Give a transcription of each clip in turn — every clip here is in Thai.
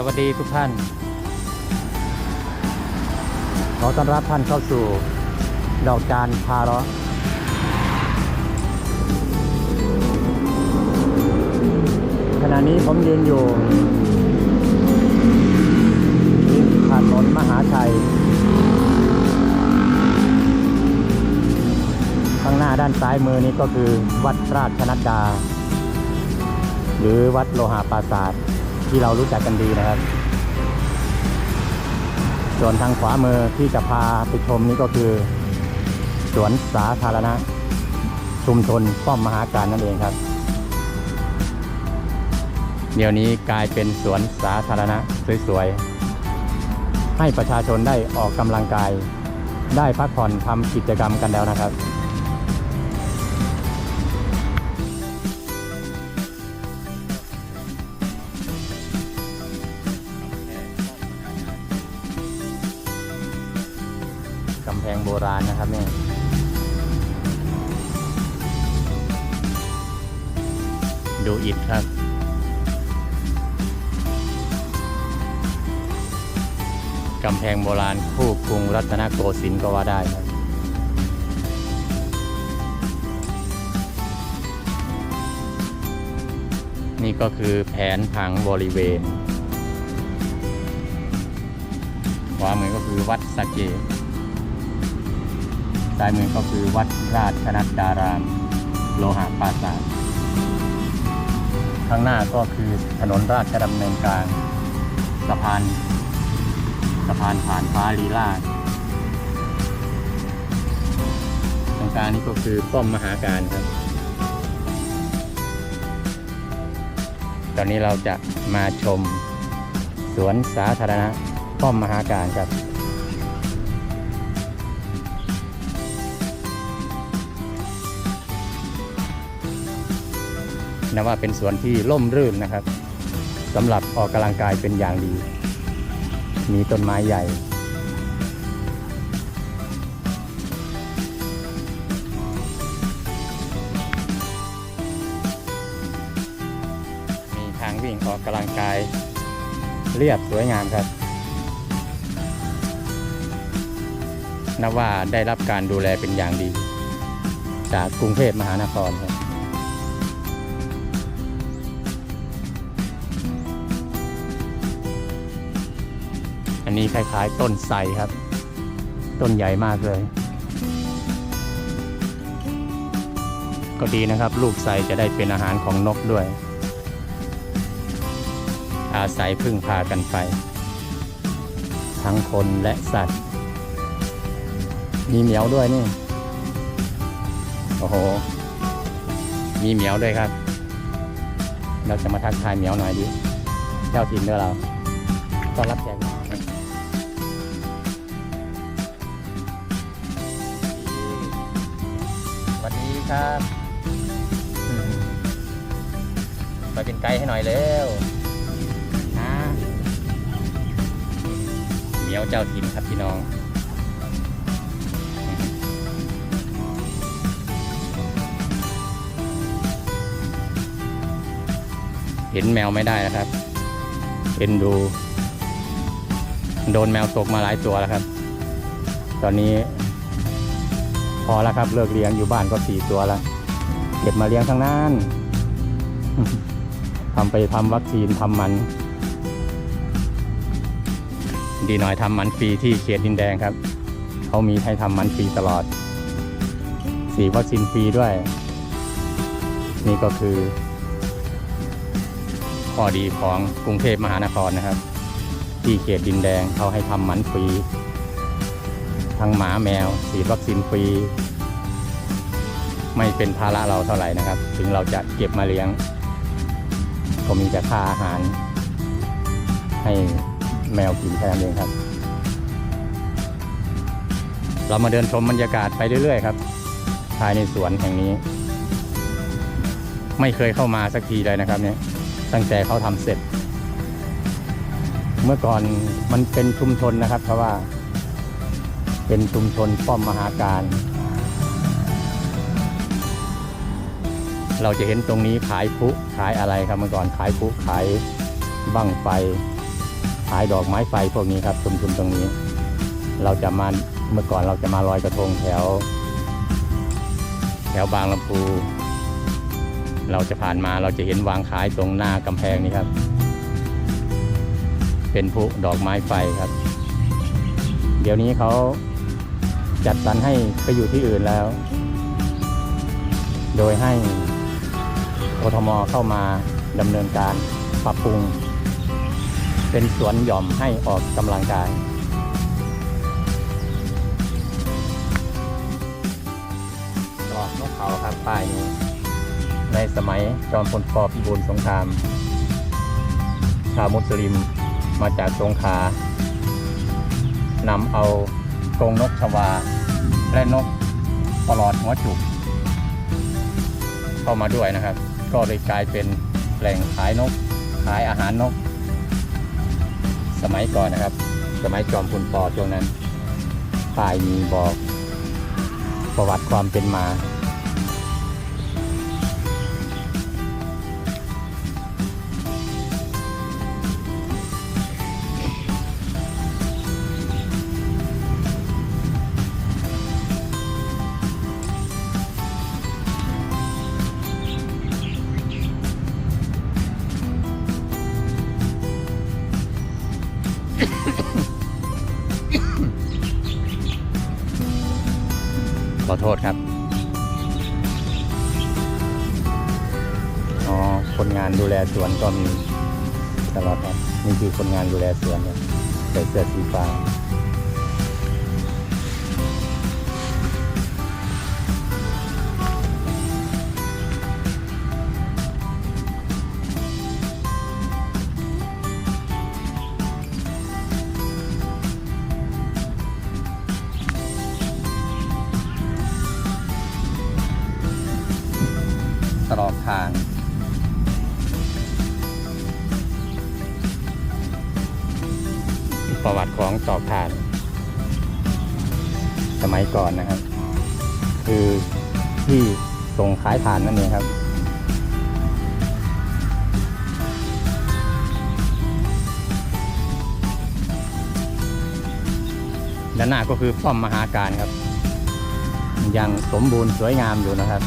สวัสดีทุกท่าน ขอต้อนรับท่านเข้าสู่ดอกจานพาเราะขณะนี้ผมยืนอยู่ริมถนนมหาชัย ข้างหน้าด้านซ้ายมือนี้ก็คือวัดราชนัดดา หรือวัดโลหะปราศาสตร์ ที่เรารู้จักกันดีนะครับ ส่วนทางขวามือที่จะพาไปชมนี้ก็คือ สวนสาธารณะ ชุมชนป้อมมหาการนั่นเองครับ เดี๋ยวนี้กลายเป็นสวนสาธารณะสวยๆให้ประชาชนได้ออกกำลังกาย ได้พักผ่อนทำกิจกรรมกันแล้วนะครับ ราณนะครับเนี่ดูอิฐครับ กำแพงโบราณคู่กรุงรัตนโกสินทร์ก็ว่าได้ครับนี่ก็คือแผนผังบริเวณขวามือก็คือวัดสะเก ซ้ายมือก็คือวัดราชนัดดาราม โลหะปราสาทข้างหน้าก็คือถนนราชดำเนินกลางสะพานสะพานผ่านฟ้าลีลาดตรงกลางนี้ก็คือป้อมมหาการครับ ตอนนี้เราจะมาชมสวนสาธารณะป้อมมหาการครับ นะว่าเป็นสวนที่ร่มรื่นนะครับสำหรับออกกำลังกายเป็นอย่างดี มีต้นไม้ใหญ่ มีทางวิ่งออกกำลังกาย เรียบสวยงามครับนับว่าได้รับการดูแลเป็นอย่างดี จากกรุงเทพมหานครครับ นี้คล้ายๆ ต้นไทรครับ ต้นใหญ่มากเลย ก็ดีนะครับ ลูกไทรจะได้เป็นอาหารของนกด้วย อาศัยพึ่งพากันไป ทั้งคนและสัตว์ มีเหมียวด้วยนี่ โอ้โห มีเหมียวด้วยครับ เราจะมาทักทายเหมียวหน่อยดิเจ้าถิ่นเด้อเราต้อนรับแขก ครับอืมไปเป็นไกด์ให้หน่อยเร็วนะเหมียวเจ้าถิ่นครับพี่น้องเห็นแมวไม่ได้นะครับ เอ็นดู โดนแมวตกมาหลายตัวแล้วครับ ตอนนี้พ อแล้วครับ เลิกเลี้ยงอยู่บ้านก็สี่ตัวแล้ว เก็บมาเลี้ยงทั้งนั้นทำไปทำวัคซีนทำมัน ดีหน่อยทำมันฟรีที่เขตดินแดงครับ เขามีให้ทำมันฟรีตลอดสีวัคซีนฟรีด้วย นี่ก็คือ ข้อดีของกรุงเทพมหานครนะครับ ที่เขตดินแดงเขาให้ทำมันฟรี ทั้งหมาแมวฉีดวัคซีนฟรี ไม่เป็นภาระเราเท่าไหร่นะครับ ถึงเราจะเก็บมาเลี้ยง ก็มีแต่ค่าอาหาร ให้แมวกินแค่นั้นเองครับ เรามาเดินชมบรรยากาศไปเรื่อยๆครับ ภายในสวนแห่งนี้ ไม่เคยเข้ามาสักทีเลยนะครับเนี่ยตั้งแต่เขาทำเสร็จ เมื่อก่อนมันเป็นชุมชนนะครับ เพราะว่า เป็นชุมชนป้อมมหาการ เราจะเห็นตรงนี้ขายพุขายอะไรครับเมื่อก่อนขายพุขายบั้งไฟ ขายดอกไม้ไฟพวกนี้ครับชุมชนตรงนี้ เราจะมาเมื่อก่อนเราจะมาลอยกระทงแถว แถวบางลำพู เราจะผ่านมาเราจะเห็นวางขายตรงหน้ากำแพงนี้ครับ เป็นพุดอกไม้ไฟครับ เดี๋ยวนี้เขา จัดสรรให้ไปอยู่ที่อื่นแล้ว โดยให้กทมเข้ามาดำเนินการปรับปรุง เป็นสวนหย่อมให้ออกกำลังกายดอกนกเขาครับป้ายนี้ในสมัยจอมพลปพิบูลสงคราม ชาวมุสลิมมาจากสงขานำเอา กรงนกชวา และนกปลอดหัวจุก เข้ามาด้วยนะครับ ก็เลยกลายเป็นแหล่งขายนก ขายอาหารนก สมัยก่อนนะครับ สมัยจอมพลปอช่วงนั้นป้ายมีบอกประวัติความเป็นมา โทษครับ อ๋อ คนงานดูแลสวนก็มีตลอดครับ นี่คือคนงานดูแลสวนใส่เสื้อสีฟ้า ตลอดทาง ประวัติของตอกถ่าน สมัยก่อนนะครับ คือที่ส่งขายถ่านนั่นเองครับด้านหน้าก็คือป้อมมหาการครับ ยังสมบูรณ์สวยงามอยู่นะครับ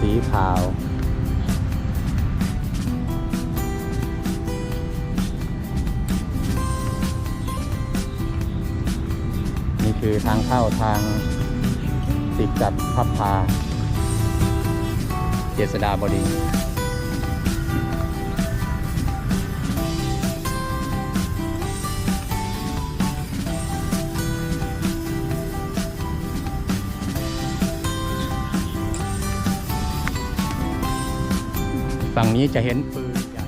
สีขาว นี่คือทางเข้าทางติดกับพับพา เจษดาบดี ฝั่งนี้จะเห็นปืนใหญ่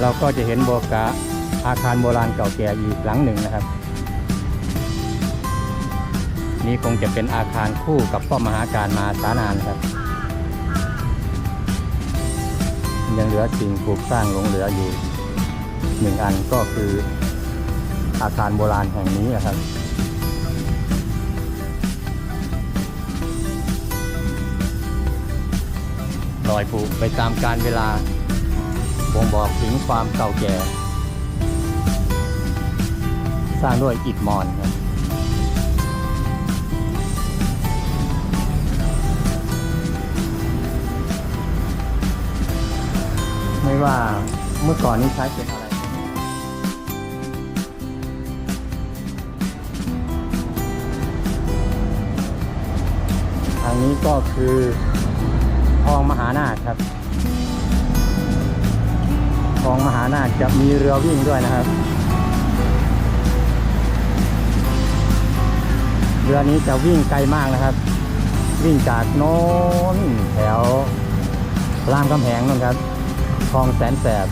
เราก็จะเห็นโบกะ อาคารโบราณเก่าแก่อีกหลังหนึ่งนะครับ นี่คงจะเป็นอาคารคู่กับป้อมมหาการมาสานานครับ ยังเหลือสิ่งปลูกสร้างหลงเหลืออยู่หนึ่งอันก็คืออาคารโบราณแห่งนี้นะครับลอยผูกไปตามการเวลาบ่งบอกถึงความเก่าแก่ สร้างด้วยอิฐมอนครับไม่ว่าเมื่อก่อนนี้ใช้เป็นอะไรทางนี้ก็คือทองมหานาคครับทองมหานาคจะมีเรือวิ่งด้วยนะครับ เรือนี้จะวิ่งไกลมากนะครับ วิ่งจากโน้นแถวรามคำแหงนั่นครับคลองแสนแสบ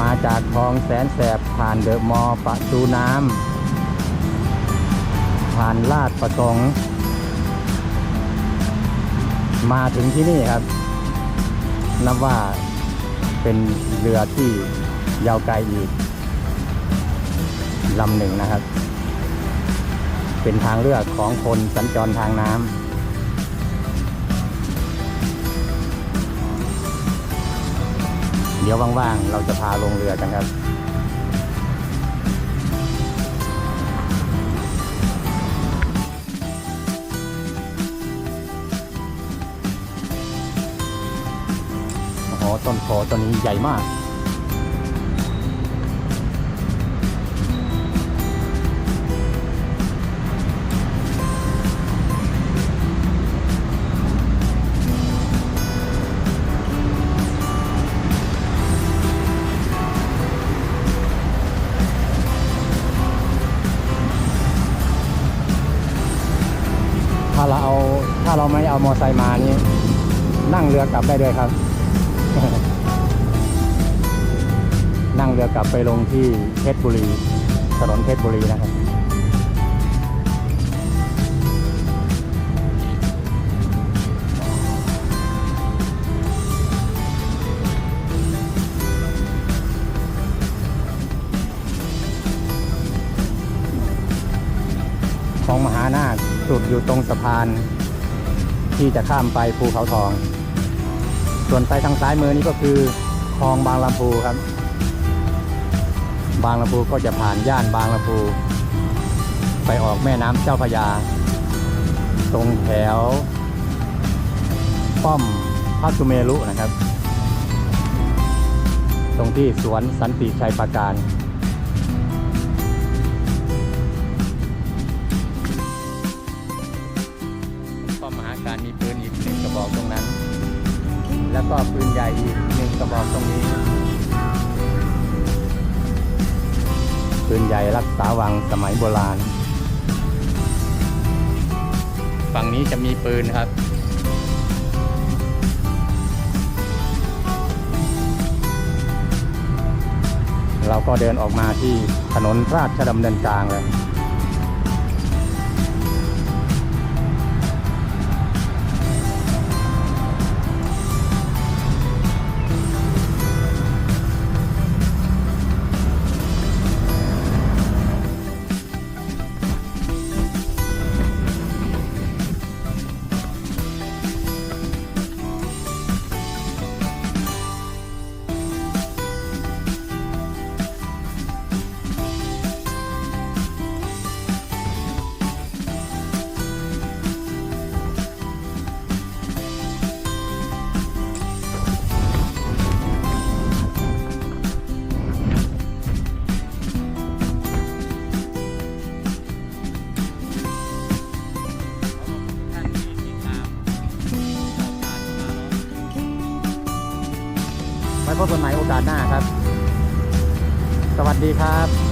มาจากคลองแสนแสบผ่านเดอะมอประตูน้พานลาดประสงค์มาถึงที่นี่ครับ นับว่าเป็นเรือที่ยาวไกลอีกลำหนึ่งนะครับ เป็นทางเลือกของคนสัญจรทางน้ำเดี๋ยวว่างๆ เราจะพาลงเรือกันครับ โอ้โห ต้นโพต้นนี้ใหญ่มาก เราไม่เอามอไซค์มานี่นั่งเรือกลับได้เลยครับ นั่งเรือกลับไปลงที่เพชรบุรี ถนนเพชรบุรีนะครับของมหานาคสุดอยู่ตรงสะพาน ที่จะข้ามไปภูเขาทอง ส่วนไปทางซ้ายมือนี้ก็คือคลองบางลำพูครับ บางลำพูก็จะผ่านย่านบางลำพู ไปออกแม่น้ำเจ้าพระยา ตรงแถว ป้อมพระสุเมรุนะครับ ตรงที่สวนสันติชัยปราการ แล้วก็ปืนใหญ่อีกหนึ่งกระบอกตรงนี้ ปืนใหญ่รักษาวังสมัยโบราณ ฝั่งนี้จะมีปืนครับเราก็เดินออกมาที่ถนนราชดำเนินกลางเลย อกาสหน้าครับ สวัสดีครับ